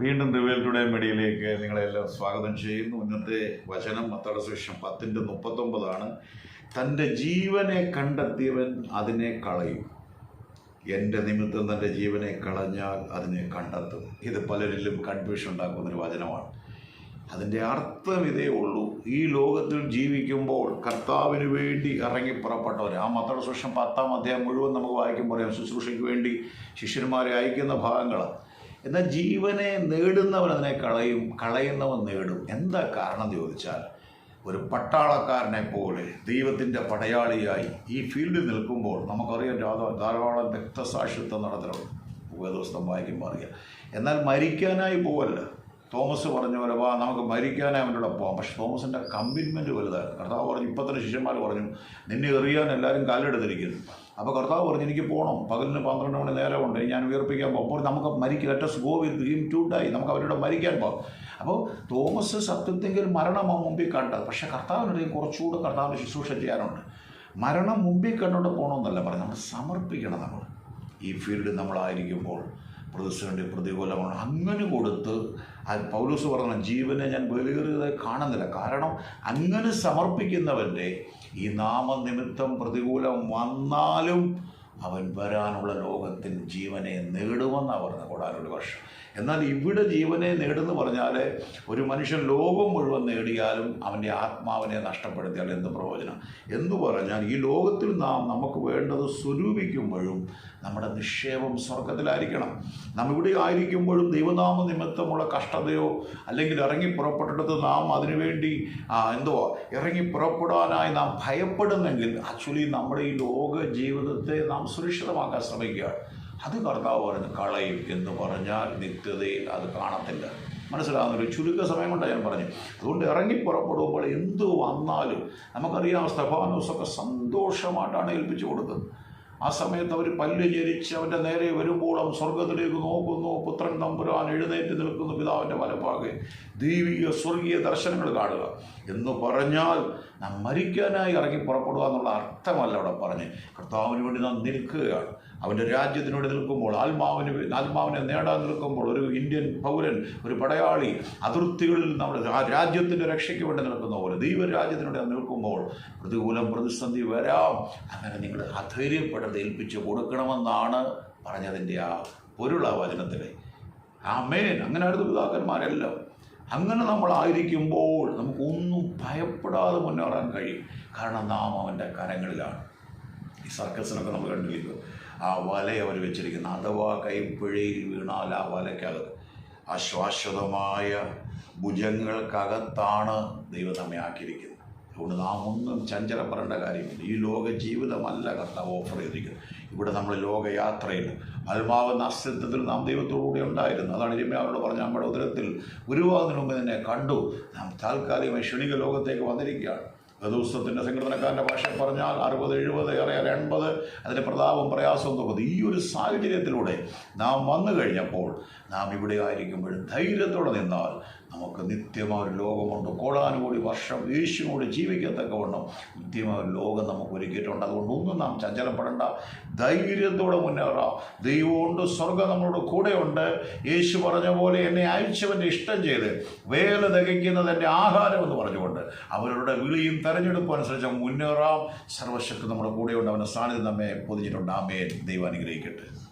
വീണ്ടും റിവേൽ ടുഡേ മീഡിയയിലേക്ക് നിങ്ങളെല്ലാം സ്വാഗതം ചെയ്യുന്നു. ഇന്നത്തെ വചനം മത്തയുടെ സുവിശേഷം പത്തിന്റെ മുപ്പത്തൊമ്പതാണ്. തന്റെ ജീവനെ കണ്ടെത്തിയവൻ അതിനെ കളയും. എന്റെ നിമിത്തം തന്റെ ജീവനെ കളഞ്ഞാൽ അതിനെ കണ്ടെത്തും. ഇത് പലരിലും കൺഫ്യൂഷൻ ഉണ്ടാക്കുന്നൊരു വചനമാണ്. അതിന്റെ അർത്ഥം ഇതേ ഉള്ളൂ. ഈ ലോകത്തിൽ ജീവിക്കുമ്പോൾ കർത്താവിന് വേണ്ടി ഇറങ്ങി പുറപ്പെട്ടവർ ആ മത്തയുടെ സുഷം പത്താം അധ്യായം മുഴുവൻ നമുക്ക് വായിക്കുമ്പോൾ ശുശ്രൂഷയ്ക്ക് വേണ്ടി ശിഷ്യന്മാരെ അയക്കുന്ന ഭാഗങ്ങളാണ്. എന്നാൽ ജീവനെ നേടുന്നവൻ അതിനെ കളയും കളയുന്നവൻ നേടും. എന്താ കാരണം ചോദിച്ചാൽ ഒരു പട്ടാളക്കാരനെ പോലെ ദൈവത്തിന്റെ പടയാളിയായി ഈ ഫീൽഡിൽ നിൽക്കുമ്പോൾ നമുക്കറിയാം രാധ ധാരാളം രക്തസാക്ഷിത്വം നടത്തണം. ദിവസം വായിക്കുമ്പോൾ അറിയാം. എന്നാൽ മരിക്കാനായി പോവല്ല. തോമസ് പറഞ്ഞ പോലെ വാ നമുക്ക് മരിക്കാനേ അവന്റെ പോവാം. പോകാം പക്ഷെ തോമസിന്റെ കമ്മിറ്റ്മെന്റ് വലുതായിരുന്നു. കർത്താവ് പറഞ്ഞു ഇപ്പത്തന്നെ ശിഷ്യന്മാർ പറഞ്ഞു നിന്നെ എറിയാൻ എല്ലാവരും കാലെടുത്തിരിക്കുന്നു അപ്പോൾ കർത്താവ് പറഞ്ഞു എനിക്ക് പോകണം പകലിന് പന്ത്രണ്ട് മണി നേരം ഉണ്ട് ഞാൻ ഉയർപ്പിക്കാൻ പോകും അപ്പോൾ നമുക്ക് മരിക്കുക let's go with him to die നമുക്ക് അവരോട് മരിക്കാൻ പോകാം അപ്പോൾ തോമസ് സത്യത്തെങ്കിൽ മരണം മുമ്പിൽ കണ്ടത്. പക്ഷേ കർത്താവിനറിയാം കുറച്ചുകൂടെ കർത്താവിന് ശുശ്രൂഷ ചെയ്യാനുണ്ട്. മരണം മുമ്പിൽ കണ്ടുകൊണ്ട് പോകണമെന്നല്ല പറഞ്ഞു നമ്മൾ സമർപ്പിക്കണം നമ്മൾ. ഈ ഫീൽഡിൽ നമ്മളായിരിക്കുമ്പോൾ പ്രതിസന്ധി പ്രതികൂലമാണ് അങ്ങനെ കൊടുത്ത് പൗലൂസ് പറഞ്ഞ ജീവനെ ഞാൻ ബലിയേറിയതായി കാണുന്നില്ല. കാരണം അങ്ങനെ സമർപ്പിക്കുന്നവന്റെ ഈ നാമനിമിത്തം പ്രതികൂലം വന്നാലും അവൻ വരാനുള്ള ലോകത്തിൽ ജീവനെ നേടുമെന്നാണ് പറഞ്ഞ കൂടാനൊരു വർഷം. എന്നാൽ ഇവിടെ ജീവനെ നേടുന്നു പറഞ്ഞാൽ ഒരു മനുഷ്യൻ ലോകം മുഴുവൻ നേടിയാലും അവന്റെ ആത്മാവിനെ നഷ്ടപ്പെടുത്തിയാൽ എന്ത് പ്രയോജനം? എന്ന് പറഞ്ഞാൽ ഈ ലോകത്തിൽ നാം നമുക്ക് വേണ്ടത് സ്വരൂപിക്കുമ്പോഴും നമ്മുടെ നിക്ഷേപം സ്വർഗത്തിലായിരിക്കണം നാം ഇവിടെ ആയിരിക്കുമ്പോഴും ദൈവനാമ നിമിത്തമുള്ള കഷ്ടതയോ അല്ലെങ്കിൽ ഇറങ്ങി പുറപ്പെട്ടിടത്ത് നാം അതിനുവേണ്ടി എന്തോ ഇറങ്ങി പുറപ്പെടാനായി നാം ഭയപ്പെടുന്നെങ്കിൽ ആക്ച്വലി നമ്മുടെ ഈ ലോക ജീവിതത്തെ നാം സുരക്ഷിതമാക്കാൻ ശ്രമിക്കുകയാണ് അത് കർത്താവ് പറഞ്ഞു കളയും എന്ന് പറഞ്ഞാൽ നിത്യതയിൽ അത് കാണത്തില്ല. മനസ്സിലാകുന്നൊരു ചുരുക്ക സമയം കൊണ്ടാണ് ഞാൻ പറഞ്ഞു. അതുകൊണ്ട് ഇറങ്ങി പുറപ്പെടുമ്പോൾ എന്ത് വന്നാലും നമുക്കറിയാം സ്തഫാനോസൊക്കെ സന്തോഷമായിട്ടാണ് ഏൽപ്പിച്ചു കൊടുത്തത് ആ സമയത്ത് അവർ പല്ല് ഞെരിച്ച് അവന്റെ നേരെ അവൻ സ്വർഗത്തിലേക്ക് നോക്കുന്നു. പുത്രൻ തമ്പുരാൻ എഴുന്നേറ്റ് നിൽക്കുന്നു പിതാവിന്റെ വലപ്പാകെ. ദൈവിക സ്വർഗീയ ദർശനങ്ങൾ കാണുക എന്ന് പറഞ്ഞാൽ നാം മരിക്കാനായി ഇറങ്ങി പുറപ്പെടുക എന്നുള്ള അർത്ഥമല്ല അവിടെ പറഞ്ഞ് കർത്താവിന് വേണ്ടി നാം നിൽക്കുകയാണ്. അവന്റെ രാജ്യത്തിനോട് നിൽക്കുമ്പോൾ ആത്മാവിന് ആത്മാവിനെ നേടാൻ നിൽക്കുമ്പോൾ ഒരു ഇന്ത്യൻ പൗരൻ ഒരു പടയാളി അതിർത്തികളിൽ നമ്മുടെ രാജ്യത്തിന്റെ രക്ഷയ്ക്ക് വേണ്ടി നിൽക്കുന്ന പോലെ ദൈവരാജ്യത്തിനോട് നിൽക്കുമ്പോൾ പ്രതികൂലം പ്രതിസന്ധി വരാം. അങ്ങനെ നിങ്ങൾ അധൈര്യപ്പെടത് ഏൽപ്പിച്ച് കൊടുക്കണമെന്നാണ് പറഞ്ഞതിന്റെ ആ പൊരുള വചനത്തിലെ. ആമേൻ. അങ്ങനെ അടുത്ത പിതാക്കന്മാരെല്ലാം. അങ്ങനെ നമ്മളായിരിക്കുമ്പോൾ നമുക്കൊന്നും ഭയപ്പെടാതെ മുന്നേറാൻ കഴിയും. കാരണം നാം അവന്റെ കരങ്ങളിലാണ്. ഈ സർക്കസിനൊക്കെ നമ്മൾ കണ്ടിരിക്കും. ആ വല അവർ വെച്ചിരിക്കുന്ന. അഥവാ കൈപ്പിഴയിൽ വീണാൽ ആ വലയ്ക്കകത്ത് അശ്വാശ്വതമായ ഭുജങ്ങൾക്കകത്താണ് ദൈവം നമ്മെ ആക്കിയിരിക്കുന്നത്. അതുകൊണ്ട് നാം ഒന്നും ചഞ്ചലപ്പെടേണ്ട കാര്യമില്ല. ഈ ലോക ജീവിതമല്ല കർത്താവ് ഓഫർ ചെയ്തിരിക്കുന്നത്. ഇവിടെ നമ്മൾ ലോകയാത്രയിൽ ആത്മാവെന്ന അസ്തിത്വത്തിൽ നാം ദൈവത്തോടുകൂടി ഉണ്ടായിരുന്നു. അതാണ് ഇരിമയാവരോട് പറഞ്ഞ നമ്മുടെ ഉദരത്തിൽ ഗുരുവാതിന് മുമ്പ് തന്നെ കണ്ടു. നാം താൽക്കാലികമായി ക്ഷണിക ലോകത്തേക്ക് വന്നിരിക്കുകയാണ്. ദിവസത്തിന്റെ സംഘടനക്കാരന്റെ ഭാഷ പറഞ്ഞാൽ അറുപത് എഴുപത് ഏറെ ഏറെ എൺപത് അതിന്റെ പ്രതാപം പ്രയാസവും തോന്നുന്നത് ഈ ഒരു സാഹചര്യത്തിലൂടെ നാം വന്നു കഴിഞ്ഞപ്പോൾ നാം ഇവിടെ ആയിരിക്കുമ്പോൾ ധൈര്യത്തോടെ നിന്നാൽ നമുക്ക് നിത്യമായ ഒരു ലോകമുണ്ട്. കോടാനുകൂടി വർഷം യേശുവിനോട് ജീവിക്കത്തക്കവണ്ണം നിത്യമായ ഒരു ലോകം നമുക്ക് ഒരുക്കിയിട്ടുണ്ട്. അതുകൊണ്ട് ഒന്നും നാം ചഞ്ചലപ്പെടേണ്ട. ധൈര്യത്തോടെ മുന്നേറാം. ദൈവമുണ്ട് സ്വർഗം നമ്മളോട് കൂടെയുണ്ട്. യേശു പറഞ്ഞ പോലെ എന്നെ അയച്ചവന്റെ ഇഷ്ടം ചെയ്ത് വേല തികയ്ക്കുന്നത് എന്റെ ആഹാരം എന്ന് പറഞ്ഞുകൊണ്ട് അവരുടെ വിളിയും തെരഞ്ഞെടുപ്പും അനുസരിച്ച് മുന്നേറാം. സർവശക്തി നമ്മുടെ കൂടെയുണ്ട്. അവന്റെ സാന്നിധ്യം നമ്മെ പൊതിഞ്ഞിട്ടുണ്ട്. ആമേൻ. ദൈവം അനുഗ്രഹിക്കട്ടെ.